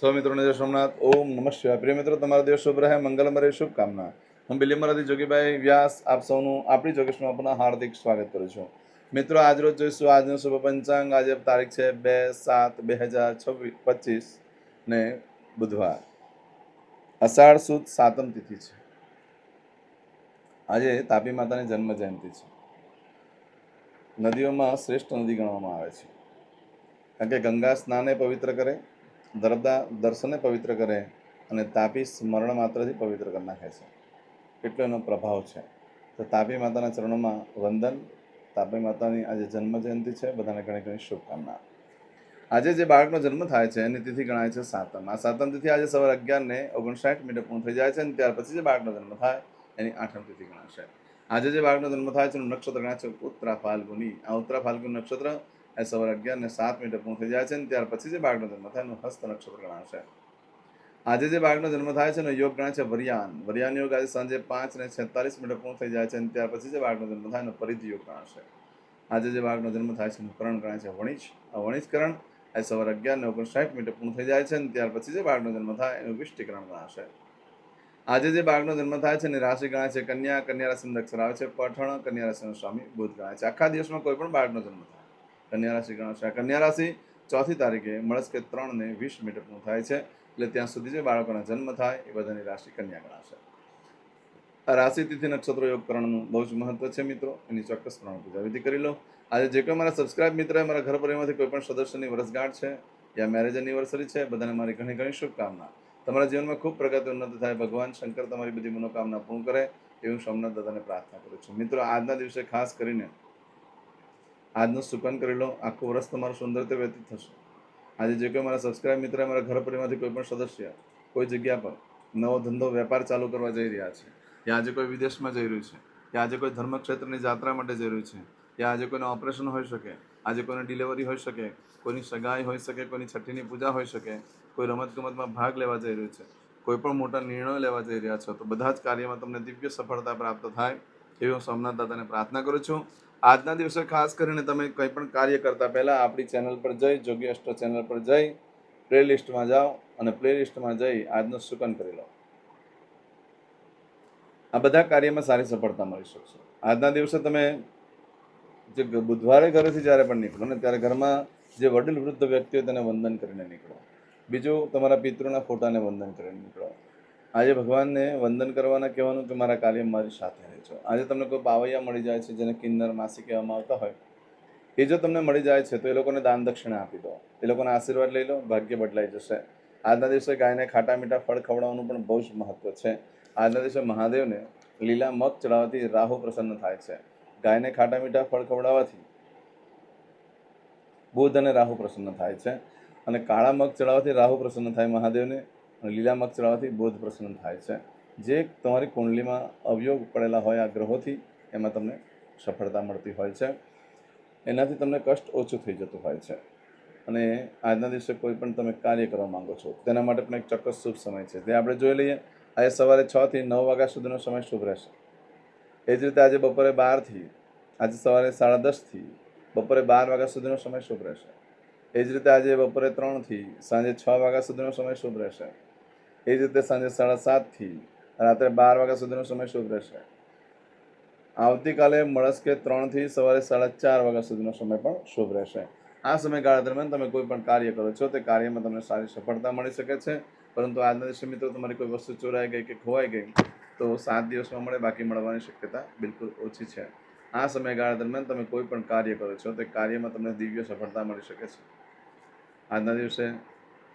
સૌ મિત્રોને જય સોમનાથ. ઓમ નમઃ શિવાય. પ્રિય મિત્રો, તમારો દિવસ શુભ રહે. મંગલમય શુભકામના. હું બિલીમરાથી જોગીભાઈ વ્યાસ, આપ સૌનું આપણી જોગેશમાં પુનઃ હાર્દિક સ્વાગત કરું છું. મિત્રો આજરોજ જોઈશું આજનું શુભ પંચાંગ. આજે તારીખ છે બે સાત બે હજાર છવ્વીસ પચીસ ને બુધવાર. અષાઢ સુદ સાતમ તિથિ છે. આજે તાપી માતાની જન્મ જયંતિ છે. નદીઓમાં શ્રેષ્ઠ નદી ગણવામાં આવે છે. કારણ કે ગંગા સ્નાને પવિત્ર કરે નર્મદા દર્શને પવિત્ર કરે અને તાપી સ્મરણ માત્રથી પવિત્ર કરી નાખે છે. એટલો એનો પ્રભાવ છે. તો તાપી માતાના ચરણોમાં વંદન, તાપી માતાની આજે જન્મ જયંતિ છે. બધાને ઘણી ઘણી શુભકામના. આજે જે બાળકનો જન્મ થાય છે, એની તિથિ ગણાય છે સાતમ. આ સાતમ તિથિ આજે સવારે અગિયારને ઓગણસાઠ મિનિટે પૂર્ણ થઈ જાય છે અને ત્યાર પછી જે બાળકનો જન્મ થાય, એની આઠમ તિથિ ગણાશે. આજે જે બાળકનો જન્મ થાય છે, એનું નક્ષત્ર ગણાય છે ઉત્તરા ફાલ્ગુની આ ઉત્તરા ફાલ્ગુન નક્ષત્ર સવારે અગિયાર ને સાત મિનિટે પૂર્ણ થઈ જાય છે અને ત્યાર પછી જે બાળકનો જન્મ થાય એનું હસ્ત નક્ષત્ર ગણાશે આજે જે બાળકનો જન્મ થાય છે એનો યોગ ગણાય છે વરિયાન. વરિયાન યોગ આજે સાંજે પાંચ ને છેતાલીસ મિનિટે પૂર્ણ થઈ જાય છે અને ત્યાર પછી જે બાળકનો જન્મ થાય એનો પરિધિ યોગ ગણાશે આજે જે બાળકનો જન્મ થાય છે એનું કરણ ગણાય છે વણિજ. આ વણિજકરણ એ સવારે અગિયાર ને ઓગણસાઠ મિનિટે પૂર્ણ થઈ જાય છે અને ત્યાર પછી જે બાળકનો જન્મ થાય એનું વિષ્ટિકરણ ગણાશે આજે જે બાળકનો જન્મ થાય છે એની રાશિ ગણાય છે કન્યા. કન્યા રાશિનો અક્ષર છે પઠણ. કન્યા રાશિનો સ્વામી બુધ ગણાય છે. આખા દિવસમાં કોઈ પણ બાળકનો જન્મ થાય. કન્યા રાશિ ગણાશે આ કન્યા રાશિ ચોથી તારીખે મળસ્કે ત્રણ ને વીસ મીટરનું થાય છે. એટલે ત્યાં સુધી જે બાળકોના જન્મ થાય એ બધાની રાશિ કન્યા ગણાશે. આ રાશિ તિથિ નક્ષત્ર યોગકરણનું બહુ જ મહત્વ છે મિત્રો. એની ચોક્કસ પ્રમાણે પૂજા વિધિ કરી લો. આજે જે કોઈ મારા સબસ્ક્રાઇબ મિત્ર મારા ઘર પરિવારમાંથી કોઈ પણ સદસ્યની વર્ષગાંઠ છે યા મેરેજ એનિવર્સરી છે, બધાને મારી ઘણી ઘણી શુભકામના. તમારા જીવનમાં ખૂબ પ્રગતિ ઉન્નત થાય. ભગવાન શંકર તમારી બધી મનોકામના પૂર્ણ કરે. એવી સોમનાથ દાદાને પ્રાર્થના કરું છું. મિત્રો, આજના દિવસે ખાસ કરીને આજનું સુકન કરી લો. આખું વર્ષ તમારું રીતે વ્યતીત થશે. આજે જે કોઈ મારા સબસ્ક્રાઇબ મિત્ર, મારા ઘર પરિવારમાંથી કોઈ પણ સદસ્ય કોઈ જગ્યા પર નવો ધંધો, વેપાર ચાલુ કરવા જઈ રહ્યા છે યા આજે કોઈ વિદેશમાં જઈ રહ્યું છે યા આજે કોઈ ધર્મક્ષેત્રની જાત્રા માટે જઈ રહ્યું છે યા આજે કોઈનું ઓપરેશન હોઈ શકે, આજે કોઈને ડિલિવરી હોઈ શકે, કોઈની સગાઈ હોઈ શકે, કોઈની છઠ્ઠીની પૂજા હોઈ શકે, કોઈ રમતગમતમાં ભાગ લેવા જઈ રહ્યું છે, કોઈ પણ મોટા નિર્ણયો લેવા જઈ રહ્યા છો, તો બધા જ કાર્યમાં તમને દિવ્ય સફળતા પ્રાપ્ત થાય, એવી હું સોમનાથ દાદાને પ્રાર્થના કરું છું. આજના દિવસે ખાસ કરીને તમે કંઈ પણ કાર્ય કરતા પહેલાં આપણી ચેનલ પર જઈ જોગી અષ્ટો ચેનલ પર જઈ પ્લે લિસ્ટમાં જાઓ અને પ્લે લિસ્ટમાં જઈ આજનું સુકન કરી લો. આ બધા કાર્યમાં સારી સફળતા મળી શકશે. આજના દિવસે તમે જે બુધવારે ઘરેથી જ્યારે પણ નીકળો ને ત્યારે ઘરમાં જે વડીલ વૃદ્ધ વ્યક્તિઓ તેને વંદન કરીને નીકળો. બીજું તમારા પિતૃના ફોટાને વંદન કરીને નીકળો. આજે ભગવાનને વંદન કરવાના કહેવાનું કે મારા કાર્ય મારી સાથે રહેજો. આજે તમને કોઈ પાવૈયા મળી જાય છે જેને કિન્નર માસી કહેવામાં આવતા હોય, એ જો તમને મળી જાય છે તો એ લોકોને દાન દક્ષિણા આપી દો. એ લોકોના આશીર્વાદ લઈ લો, ભાગ્ય બદલાઈ જશે. આજના દિવસે ગાયને ખાટા મીઠા ફળ ખવડાવવાનું પણ બહુ જ મહત્વ છે. આજના દિવસે મહાદેવને લીલા મગ ચડાવવાથી રાહુ પ્રસન્ન થાય છે. ગાયને ખાટા મીઠા ફળ ખવડાવવાથી બુધ અને રાહુ પ્રસન્ન થાય છે. અને કાળા મગ ચડાવવાથી રાહુ પ્રસન્ન થાય મહાદેવને. લીલા મગ ચડાવવાથી બુધ પ્રસન્ન થાય છે. જે તમારી કુંડલીમાં અવયોગ પડેલા હોય આ ગ્રહોથી, એમાં તમને સફળતા મળતી હોય છે. એનાથી તમને કષ્ટ ઓછું થઈ જતું હોય છે. અને આજના દિવસે કોઈ પણ તમે કાર્ય કરવા માંગો છો, તેના માટે પણ એક ચોક્કસ શુભ સમય છે. તે આપણે જોઈ લઈએ, આજે સવારે છ થી નવ વાગ્યા સુધીનો સમય શુભ રહેશે. એ જ રીતે આજે બપોરે બારથી આજે સવારે સાડા દસથી બપોરે બાર વાગ્યા સુધીનો સમય શુભ રહેશે. એ જ રીતે આજે બપોરે ત્રણથી સાંજે છ વાગ્યા સુધીનો સમય શુભ રહેશે. એ જ રીતે સાંજે સાડા સાતથી રાત્રે બાર વાગ્યા સુધીનો સમય શુભ રહેશે. આવતીકાલે મળસ્કે ત્રણથી સવારે સાડા ચાર વાગ્યા સુધીનો સમય પણ શુભ રહેશે. આ સમયગાળા દરમિયાન તમે કોઈ પણ કાર્ય કરો છો, તે કાર્યમાં તમને સારી સફળતા મળી શકે છે. પરંતુ આજના દિવસે મિત્રો તમારી કોઈ વસ્તુ ચોરાઈ ગઈ કે ખોવાઈ ગઈ, તો સાત દિવસમાં મળે, બાકી મળવાની શક્યતા બિલકુલ ઓછી છે. આ સમયગાળા દરમિયાન તમે કોઈ પણ કાર્ય કરો છો, તે કાર્યમાં તમને દિવ્ય સફળતા મળી શકે છે. આજના દિવસે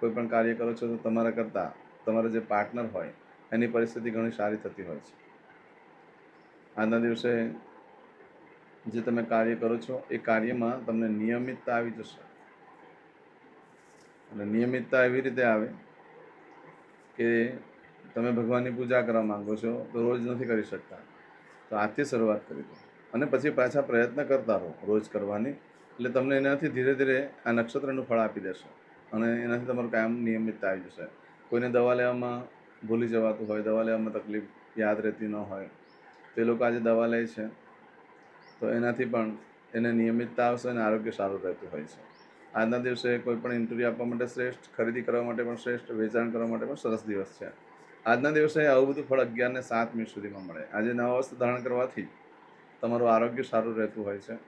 કોઈ પણ કાર્ય કરો છો, તો તમારા કરતાં તમારા જે પાર્ટનર હોય, એની પરિસ્થિતિ ઘણી સારી થતી હોય છે. આજના દિવસે જે તમે કાર્ય કરો છો, એ કાર્યમાં તમને નિયમિતતા આવી જશે. અને નિયમિતતા એવી રીતે આવે કે તમે ભગવાનની પૂજા કરવા માંગો છો, તો રોજ નથી કરી શકતા. તો આજથી શરૂઆત કરી દો. અને પછી પાછા પ્રયત્ન કરતા રહો રોજ કરવાની. એટલે તમને એનાથી ધીરે ધીરે આ નક્ષત્રનું ફળ આપી દેશે. અને એનાથી તમારું કાયમ નિયમિતતા આવી જશે. કોઈને દવા લેવામાં ભૂલી જવાતું હોય દવા લેવામાં તકલીફ યાદ રહેતી ન હોય, તે લોકો આજે દવા લે છે. તો એનાથી પણ એને નિયમિતતા આવશે અને આરોગ્ય સારું રહેતું હોય છે. આજના દિવસે કોઈ પણ ઇન્ટરવ્યૂ આપવા માટે શ્રેષ્ઠ, ખરીદી કરવા માટે પણ શ્રેષ્ઠ, વેચાણ કરવા માટે પણ સરસ દિવસ છે. આજના દિવસે આવું બધું ફળ અગિયાર ને સાત મિનિટ સુધીમાં મળે. આજે નવા વસ્તુ ધારણ કરવાથી તમારું આરોગ્ય સારું રહેતું હોય છે.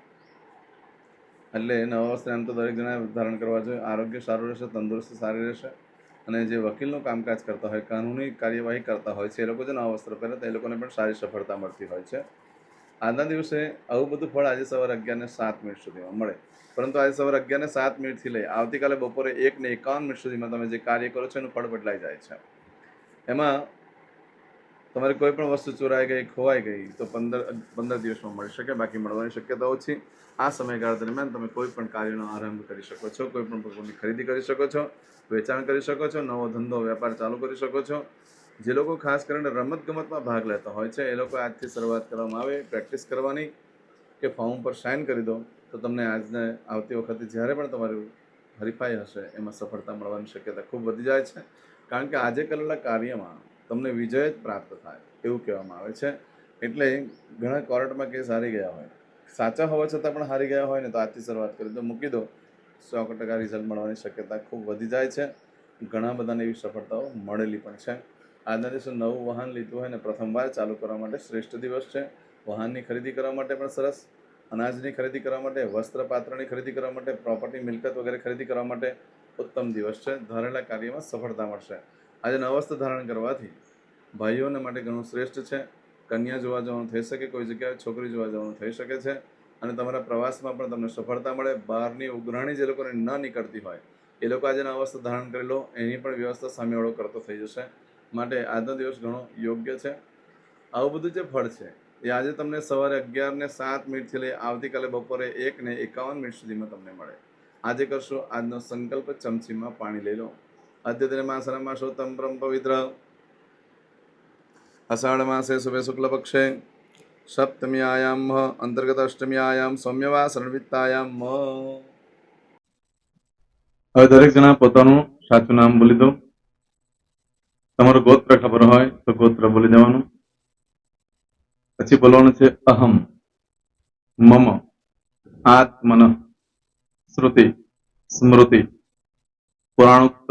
એટલે નવા વસ્ત્ર એમ તો દરેક જણાએ ધારણ કરવા જોઈએ. આરોગ્ય સારું રહેશે, તંદુરસ્તી, સારી રહેશે. અને જે વકીલનું કામકાજ કરતા હોય, કાનૂની કાર્યવાહી કરતા હોય છે, એ લોકો જે નવા વસ્ત્ર પહેરે તો એ લોકોને પણ સારી સફળતા મળતી હોય છે. આજના દિવસે આવું બધું ફળ આજે સવારે અગિયાર ને સાત મિનિટ સુધીમાં મળે. પરંતુ આજે સવારે અગિયાર ને સાત મિનિટથી લઈ, આવતીકાલે બપોરે એક ને એકાવન મિનિટ સુધીમાં તમે જે કાર્ય કરો છો એનું ફળ બદલાઈ જાય છે. એમાં તમારી કોઈ પણ વસ્તુ ચોરાઈ ગઈ, ખોવાઈ ગઈ, તો પંદર પંદર દિવસમાં મળી શકે, બાકી મળવાની શક્યતા ઓછી. આ સમયગાળા દરમિયાન તમે કોઈ પણ કાર્યનો આરંભ કરી શકો છો, કોઈ પણ પ્રકારની ખરીદી કરી શકો છો, વેચાણ કરી શકો છો, નવો ધંધો, વેપાર ચાલુ કરી શકો છો. જે લોકો ખાસ કરીને રમત ગમતમાં ભાગ લેતા હોય છે, એ લોકો આજથી શરૂઆત કરવામાં આવે, પ્રેક્ટિસ કરવાની કે ફોર્મ પર સાઇન કરી દો, તો તમને આજને આવતી વખતે જ્યારે પણ તમારું હરીફાઈ હશે, એમાં સફળતા મળવાની શક્યતા ખૂબ વધી જાય છે. કારણ કે આજે કરેલા કાર્યમાં તમને વિજય જ પ્રાપ્ત થાય, એવું કહેવામાં આવે છે. એટલે ઘણા કોર્ટમાં કેસ હારી ગયા હોય. સાચા હોવા છતાં પણ હારી ગયા હોય ને તો આજથી શરૂઆત કરી તો મૂકી દો. સો ટકા રિઝલ્ટ મળવાની શક્યતા ખૂબ વધી જાય છે. ઘણા બધાને એવી સફળતાઓ મળેલી પણ છે. આજના દિવસે નવું વાહન લીધું હોય ને પ્રથમવાર ચાલુ કરવા માટે શ્રેષ્ઠ દિવસ છે. વાહનની ખરીદી કરવા માટે પણ સરસ. અનાજની ખરીદી કરવા માટે, વસ્ત્રપાત્રની ખરીદી કરવા માટે પ્રોપર્ટી મિલકત વગેરે ખરીદી કરવા માટે ઉત્તમ દિવસ છે. ધારેલા કાર્યમાં સફળતા મળશે. આજે નવસ્ત્ર ધારણ કરવાથી ભાઈઓને માટે ઘણું શ્રેષ્ઠ છે. કન્યા જોવા જવાનું થઈ શકે, કોઈ જગ્યાએ છોકરી જોવા જવાનું થઈ શકે છે અને તમારા પ્રવાસમાં પણ તમને સફળતા મળે. બહારની ઉઘરાણી જે લોકોને ન નીકળતી હોય, એ લોકો આજે નવસ્ત્ર ધારણ કરી લો, એની પણ વ્યવસ્થા સામેવાળો કરતો થઈ જશે. માટે આજનો દિવસ ઘણો યોગ્ય છે. આવું બધું જે ફળ છે, એ આજે તમને સવારે અગિયાર ને સાત મિનિટથી લઈ આવતીકાલે બપોરે એક ને એકાવન મિનિટ સુધીમાં તમને મળે. આજે કરશો આજનો સંકલ્પ, ચમચીમાં પાણી લઈ લો. અદ્યતન માસના પરમ પવિત્ર અષાઢ માસે શુભે શુક્લ પક્ષે સપ્તમ્યાયામ અંતર્ગત અષ્ટમ્યાયામ સૌમ્યવા શરણવિત્તાયામ હવે દરેક જણા પોતાનું સાચું નામ બોલી દો. તમારું ગોત્ર ખબર હોય તો ગોત્ર બોલી દેવાનું. પછી બોલવાનું છે અહમ, મમ, આત્મન, શ્રુતિ, સ્મૃતિ, પુરાણોક્ત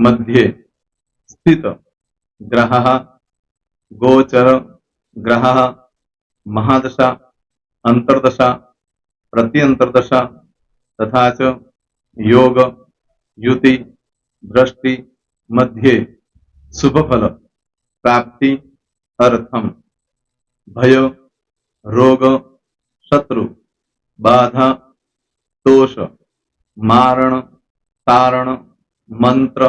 मध्ये स्थित ग्रहः गोचर ग्रहः महादशा अंतर्दशा प्रत्यंतर्दशा तथा च योग युति दृष्टि मध्ये शुभ फल प्राप्ति अर्थम भय रोग शत्रु बाधा दोष मारण तारण मंत्र